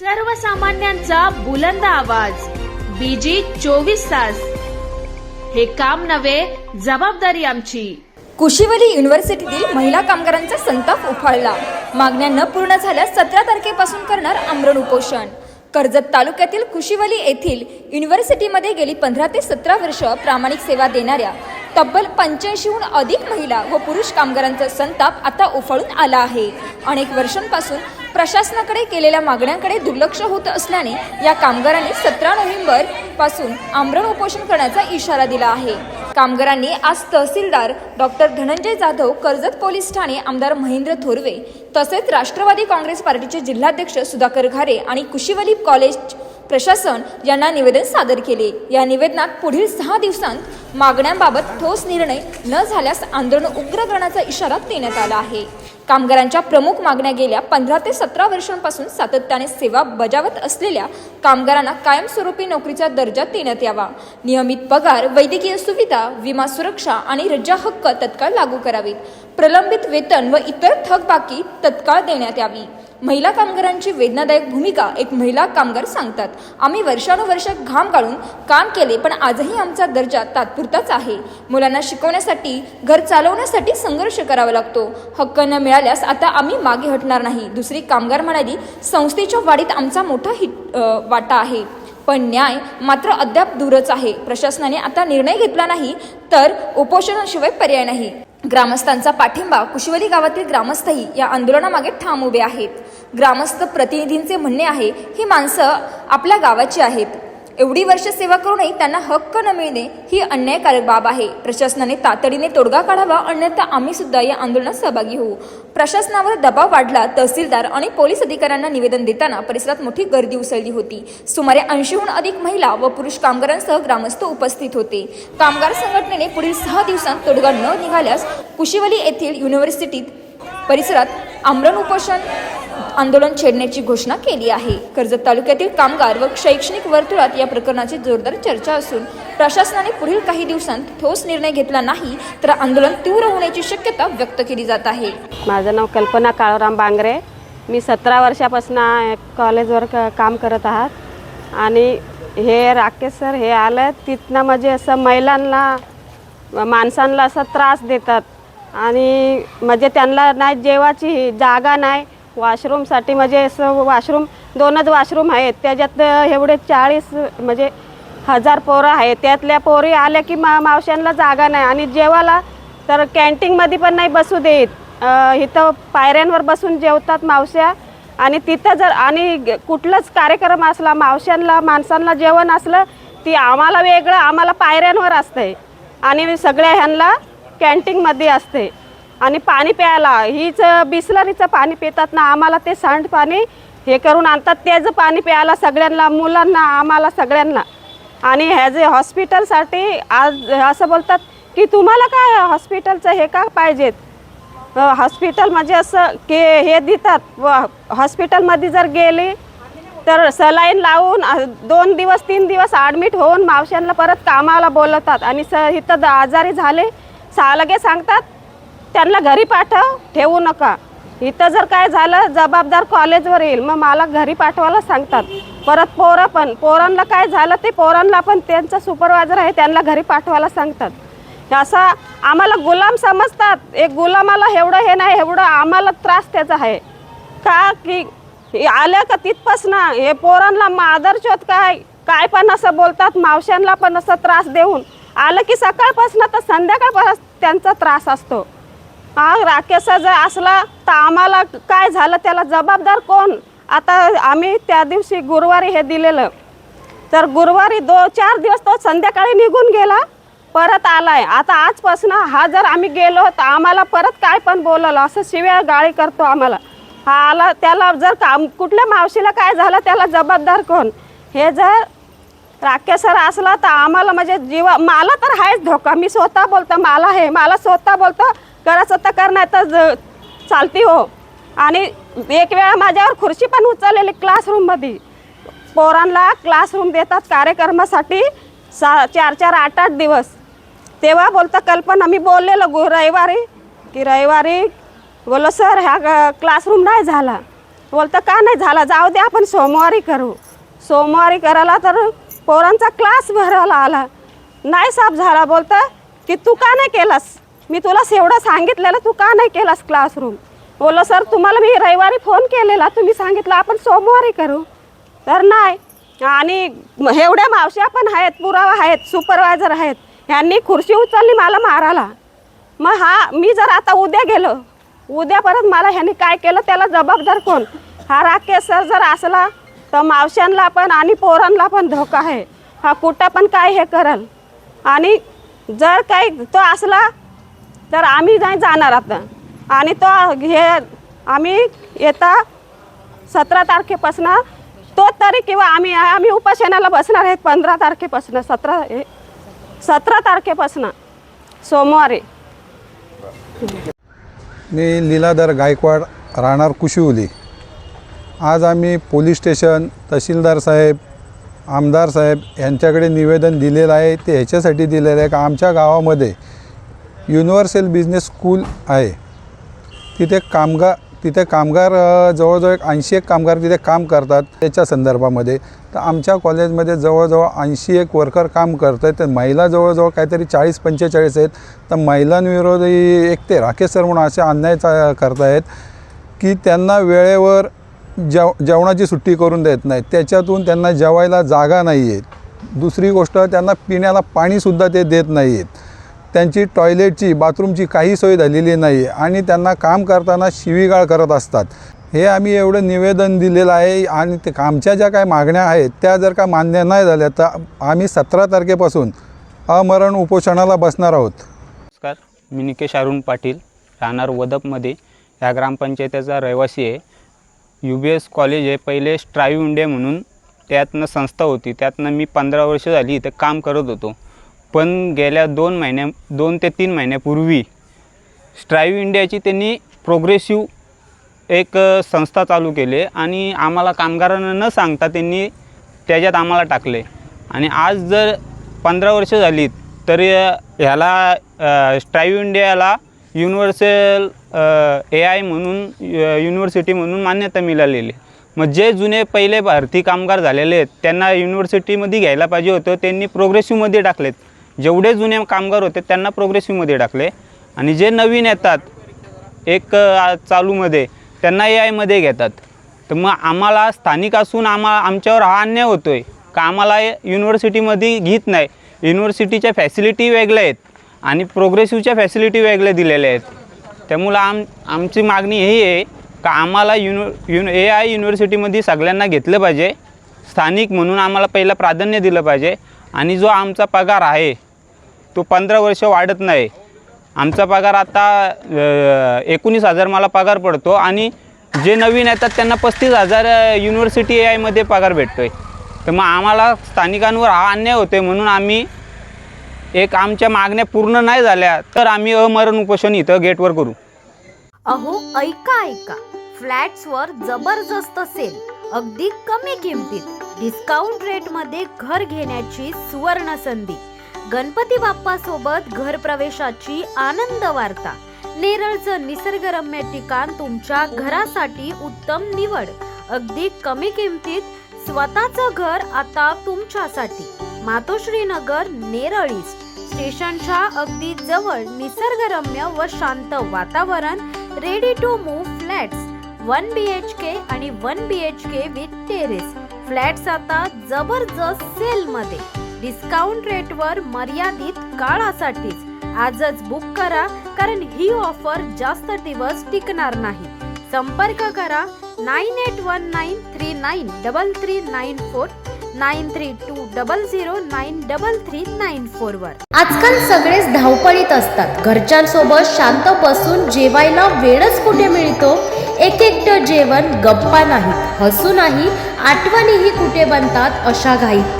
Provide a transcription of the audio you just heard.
सर्वसामान्यांचा बुलंद आवाज. बीजी चोवीस तास. हे काम नव्हे जबाबदारी आमची. कुशिवली युनिव्हर्सिटीतील महिला कामगारांचा संताप उफाळला. मागण्या न पूर्ण झाल्यास सतरा तारखेपासून करणार आमरण उपोषण. कर्जत तालुक्यातील कुशिवली येथील युनिव्हर्सिटीमध्ये गेली पंधरा ते सतरा वर्ष प्रामाणिक सेवा देणाऱ्या तब्बल पंच्याऐंशीहून अधिक महिला व पुरुष कामगारांचा संताप आता उफाळून आला आहे. अनेक वर्षांपासून प्रशासनाकडे केलेल्या मागण्यांकडे दुर्लक्ष होत असल्याने या कामगारांनी सतरा नोव्हेंबरपासून आमरण उपोषण करण्याचा इशारा दिला आहे. कामगारांनी आज तहसीलदार डॉक्टर धनंजय जाधव कर्जत पोलीस ठाणे आमदार महेंद्र थोरवे तसेच राष्ट्रवादी काँग्रेस पार्टीचे जिल्हाध्यक्ष सुधाकर घारे आणि कुशीवली कॉलेज प्रशासन यांना निवेदन सादर केले. या निवेदनात पुढील सहा दिवसांत मागण्यांबाबत ठोस निर्णय न झाल्यास आंदोलन उग्र करण्याचा इशारा देण्यात आला आहे. कामगारांच्या प्रमुख मागण्या गेल्या पंधरा ते सतरा वर्षांपासून सातत्याने सेवा बजावत असलेल्या कामगारांना कायमस्वरूपी नोकरीचा दर्जा देण्यात यावा. नियमित पगार वैद्यकीय सुविधा विमा सुरक्षा आणि रजा हक्क तत्काळ लागू करावेत. प्रलंबित वेतन व इतर थकबाकी तत्काळ देण्यात यावी. महिला कामगारांची वेदनादायक भूमिका एक महिला कामगार सांगतात. आम्ही वर्षानुवर्ष घाम गाळून काम केले पण आजही आमचा दर्जा तात्पुरताच आहे. मुलांना शिकवण्यासाठी घर चालवण्यासाठी संघर्ष करावा लागतो. हक्क न मिळाल्यास आता आम्ही मागे हटणार नाही. दुसरी कामगार म्हणाली संस्थेच्या वाढीत आमचा मोठा हिट वाटा आहे. पण न्याय मात्र अद्याप दूरच आहे. प्रशासनाने आता निर्णय घेतला नाही तर उपोषणाशिवाय पर्याय नाही. ग्रामस्थांचा पाठिंबा कुशवली गावातील ग्रामस्थही या आंदोलनामागे ठाम उभे आहेत. ग्रामस्थ प्रतिनिधींचे म्हणणे आहे ही माणसं आपल्या गावाची आहेत. एवढी वर्ष सेवा करूनही त्यांना हक्क न मिळणे ही अन्यायकारक बाब आहे. प्रशासनाने तातडीने तोडगा काढावा अन्यथा आम्ही सुद्धा या आंदोलनात सहभागी होऊ. प्रशासनावर दबाव वाढला तहसीलदार आणि पोलीस अधिकाऱ्यांना निवेदन देताना परिसरात मोठी गर्दी उसळली होती. सुमारे ऐंशीहून अधिक महिला व पुरुष कामगारांसह ग्रामस्थ उपस्थित होते. कामगार संघटनेने पुढील सहा दिवसांत तोडगा न निघाल्यास कुशिवली येथील युनिव्हर्सिटीत परिसरात आमरण उपोषण आंदोलन छेडण्याची घोषणा केली आहे. कर्जत तालुक्यातील कामगार व शैक्षणिक वर्तुळात या प्रकरणाची जोरदार चर्चा असून प्रशासनाने पुढील काही दिवसांत ठोस निर्णय घेतला नाही तर आंदोलन तीव्र होण्याची शक्यता व्यक्त केली जात आहे. माझं नाव कल्पना काळोराम बांगरे. मी सतरा वर्षापासून कॉलेजवर काम करत आहात. आणि हे राकेश सर हे आलं तिथनं म्हणजे असं महिलांना माणसांना असा त्रास देतात. आणि म्हणजे त्यांना नाही जेवाची जागा नाही वॉशरूमसाठी म्हणजे असं वॉशरूम दोनच वॉशरूम आहेत. त्याच्यात एवढे चाळीस म्हणजे हजार पोरं आहेत. त्यातल्या पोरी आल्या की मा मावशांना जागा नाही. आणि जेवायला तर कॅन्टीनमध्ये पण नाही बसू देत. इथं पायऱ्यांवर बसून जेवतात मावश्या. आणि तिथं जर आणि ग- कुठलाच कार्यक्रम असला मावशांना माणसांना जेवण असलं ती आम्हाला वेगळं आम्हाला पायऱ्यांवर असतंय. आणि सगळ्या ह्यांना कॅन्टीनमध्ये असते आणि पाणी प्यायला. हीच बिसलरीचं पाणी पितात ना आम्हाला ते सांडपाणी हे करून आणतात. त्याचं पाणी प्यायला सगळ्यांना मुलांना आम्हाला सगळ्यांना. आणि ह्या जे हॉस्पिटलसाठी आज असं बोलतात की तुम्हाला काय हॉस्पिटलचं हे का पाहिजेत? हॉस्पिटल म्हणजे असं की हे देतात. व हॉस्पिटलमध्ये जर गेली तर सलाईन लावून दोन दिवस तीन दिवस ॲडमिट होऊन मावशांना परत कामाला बोलवतात. आणि स इथं द- आजारी झाले सा लगे सांगतात त्यांना घरी पाठव ठेवू नका. इथं जर काय झालं जबाबदार कॉलेजवर येईल. मग मला घरी पाठवायला सांगतात. परत पोरं पण पोरांना काय झालं ते पोरांना पण त्यांचा सुपरवायझर आहे त्यांना घरी पाठवायला सांगतात. असा आम्हाला गुलाम समजतात. एक गुलामाला एवढं हे नाही एवढं आम्हाला त्रास त्याचा आहे. का की आलं का तिथपासनं? हे पोरांना मादरचोत काय? काय पण असं बोलतात मावशांना पण असं त्रास देऊन. आलं की सकाळपासनं तर संध्याकाळपासून त्यांचा त्रास असतो. हा राकेश जर असला तर आम्हाला काय झालं? त्याला जबाबदार कोण? आता आम्ही त्या दिवशी गुरुवारी हे दिलेलं. तर गुरुवारी दो चार दिवस तो संध्याकाळी निघून गेला परत आलाय. आता आजपासून हा जर आम्ही गेलो तर आम्हाला परत काय पण बोललं असं शिव्या गाळी करतो आम्हाला. हा आला त्याला जर काम कुठल्या मावशीला काय झालं त्याला जबाबदार कोण? हे जर राकेश सर असला तर आम्हाला म्हणजे जीवा मला तर आहेच धोका. मी स्वतः बोलतो मला हे मला स्वतः बोलतो करायचं तर कर नाही तर ज- चालती हो. आणि एक वेळा माझ्यावर खुर्ची पण उचललेली क्लासरूममध्ये पोरांना क्लासरूम देतात कार्यक्रमासाठी सा चार चार आठ आठ दिवस. तेव्हा बोलतं कल्पना मी बोललेलो गो रविवारी की रविवारी बोललो सर ह्या क्लासरूम नाही झाला. बोलतं का नाही झाला? जाऊ दे आपण सोमवारी करू. सोमवारी करायला तर पोरांचा क्लास भरायला आला. नाही साफ झाला. बोलतं की तू का नाही केलास? मी तुला एवढं सांगितलेलं तू का नाही केलास क्लासरूम बोललो सर तुम्हाला मी रविवारी फोन केलेला. तुम्ही सांगितलं आपण सोमवारी करू. तर नाही. आणि एवढ्या मावश्या पण आहेत पुरावा आहेत सुपरवायझर आहेत. ह्यांनी खुर्ची उचलली मला मारायला. मग हा मी जर आता उद्या गेलो उद्या परत मला ह्यांनी काय केलं त्याला जबाबदार कोण? हा राकेश सर जर असला तर मावशांना पण आणि पोरांना पण धोका आहे. हा कुठं पण काय हे करल? आणि जर काही तो असला तर आम्ही नाही जाणार आता. आणि तो हे आम्ही येता सतरा तारखेपासून तो तरी किंवा आम्ही आम्ही उपासनाला बसणार आहेत पंधरा तारखेपासून सतरा सतरा तारखेपासून सोमवारी. मी लीलाधर गायकवाड राहणार कुशिवली. आज आम्ही पोलीस स्टेशन तहसीलदार साहेब आमदार साहेब यांच्याकडे निवेदन दिलेलं आहे ते ह्याच्यासाठी दिलेलं आहे का? आमच्या गावामध्ये युनिव्हर्सल बिझनेस स्कूल आहे. तिथे कामगार तिथे कामगार जवळजवळ एक ऐंशी एक कामगार तिथे काम करतात त्याच्या संदर्भामध्ये. तर आमच्या कॉलेजमध्ये जवळजवळ ऐंशी एक वर्कर काम करत आहेत तर महिला जवळजवळ काहीतरी चाळीस पंचेचाळीस आहेत. तर महिलांविरोधी एक ते राकेश सर म्हणून असे अन्याय चा करतायत की त्यांना वेळेवर जेव जेवणाची सुट्टी करून देत नाहीत. त्याच्यातून त्यांना जेवायला जागा नाही आहेत दुसरी गोष्ट त्यांना पिण्याला पाणीसुद्धा ते देत नाही आहेत त्यांची टॉयलेटची बाथरूमची काही सोय झालेली नाही आणि त्यांना काम करताना शिवीगाळ करत असतात. हे आम्ही एवढं निवेदन दिलेलं आहे आणि ते आमच्या ज्या काही मागण्या आहेत त्या जर का मान्य नाही झाल्या तर आम्ही सतरा तारखेपासून अमरण उपोषणाला बसणार आहोत. नमस्कार मी निकेश अरुण पाटील राहणार वदपमध्ये ह्या ग्रामपंचायतीचा रहिवासी आहे. यू बी एस कॉलेज आहे पहिले स्ट्राईव्ह इंडिया म्हणून त्यातनं संस्था होती. त्यातनं मी पंधरा वर्ष झाली इथं काम करत होतो. पण गेल्या दोन महिन्या दोन ते तीन महिन्यापूर्वी स्ट्राईव इंडियाची त्यांनी प्रोग्रेसिव्ह एक संस्था चालू केली आणि आम्हाला कामगारांना न सांगता त्यांनी त्याच्यात आम्हाला टाकले. आणि आज जर पंधरा वर्ष झाली तर ह्याला स्ट्राईव इंडियाला युनिव्हर्सल ए आय म्हणून युनिव्हर्सिटी म्हणून मान्यता मिळालेली. मग जे जुने पहिले भारतीय कामगार झालेले आहेत त्यांना युनिव्हर्सिटीमध्ये घ्यायला पाहिजे होतं त्यांनी प्रोग्रेसिव्हमध्ये टाकलेत. जेवढे जुने कामगार होते त्यांना प्रोग्रेसिव्हमध्ये टाकले. आणि जे नवीन येतात एक चालूमध्ये त्यांना ए आयमध्ये घेतात. तर मग आम्हाला स्थानिक असून आम्हा आमच्यावर हा अन्याय होतो आहे का आम्हाला युनिव्हर्सिटीमध्ये घेत नाही? युनिव्हर्सिटीच्या फॅसिलिटी वेगळ्या आहेत. आणि प्रोग्रेसिव्हच्या फॅसिलिटी वेगळ्या दिलेल्या आहेत. त्यामुळं आम आमची मागणी ही आहे का आम्हाला युनि युन ए आय युनिव्हर्सिटीमध्ये सगळ्यांना घेतलं पाहिजे. स्थानिक म्हणून आम्हाला पहिलं प्राधान्य दिलं पाहिजे. आणि जो आमचा पगार आहे तो पंधरा वर्ष वाढत नाही. आमचा पगार आता एकोणीस हजार मला पगार पडतो आणि जे नवीन येतात त्यांना पस्तीस हजार युनिव्हर्सिटी ए आयमध्ये पगार भेटतो आहे तर मग आम्हाला स्थानिकांवर हा अन्याय होतो आहे म्हणून आम्ही एक आमच्या मागण्या पूर्ण नाही झाल्या तर आम्ही अमरण उपोषण इथं गेटवर करू. अहो ऐका ऐका. फ्लॅट्सवर जबरदस्त सेल अगदी कमी किमतीत. डिस्काउंट रेटमध्ये घर घेण्याची सुवर्ण संधी गणपती बाप्पा सोबत घर प्रवेशाची आनंद वार्ता. नेरळचं निसर्गरम्य ठिकाण तुमच्या घरासाठी उत्तम निवड. अगदी कमी किमतीत स्वतःचं घर आता तुमच्यासाठी. मातोश्री नगर नेरळ ईस्ट. स्टेशनच्या अगदी जवळ निसर्गरम्य व शांत वातावरण ready to move flats one B H K आणि one B H K with terrace flats आता जबरदस्त सेल मध्ये. डिस्काउंट रेटवर मर्यादित काळासाठीच आजच बुक करा कारण ही ऑफर जास्त दिवस टिकणार नाही. संपर्क करा nine eight one nine three nine double three nine four nine three two double zero nine double three nine four वर. आजकाल सगळेच धावपळीत असतात. घरच्यांसोबत शांत बसून जेवायला वेळच कुठे मिळतो? एक एकटं जेवण गप्पा नाही हसू नाही आठवणीही कुठे बनतात? अशा घाईत.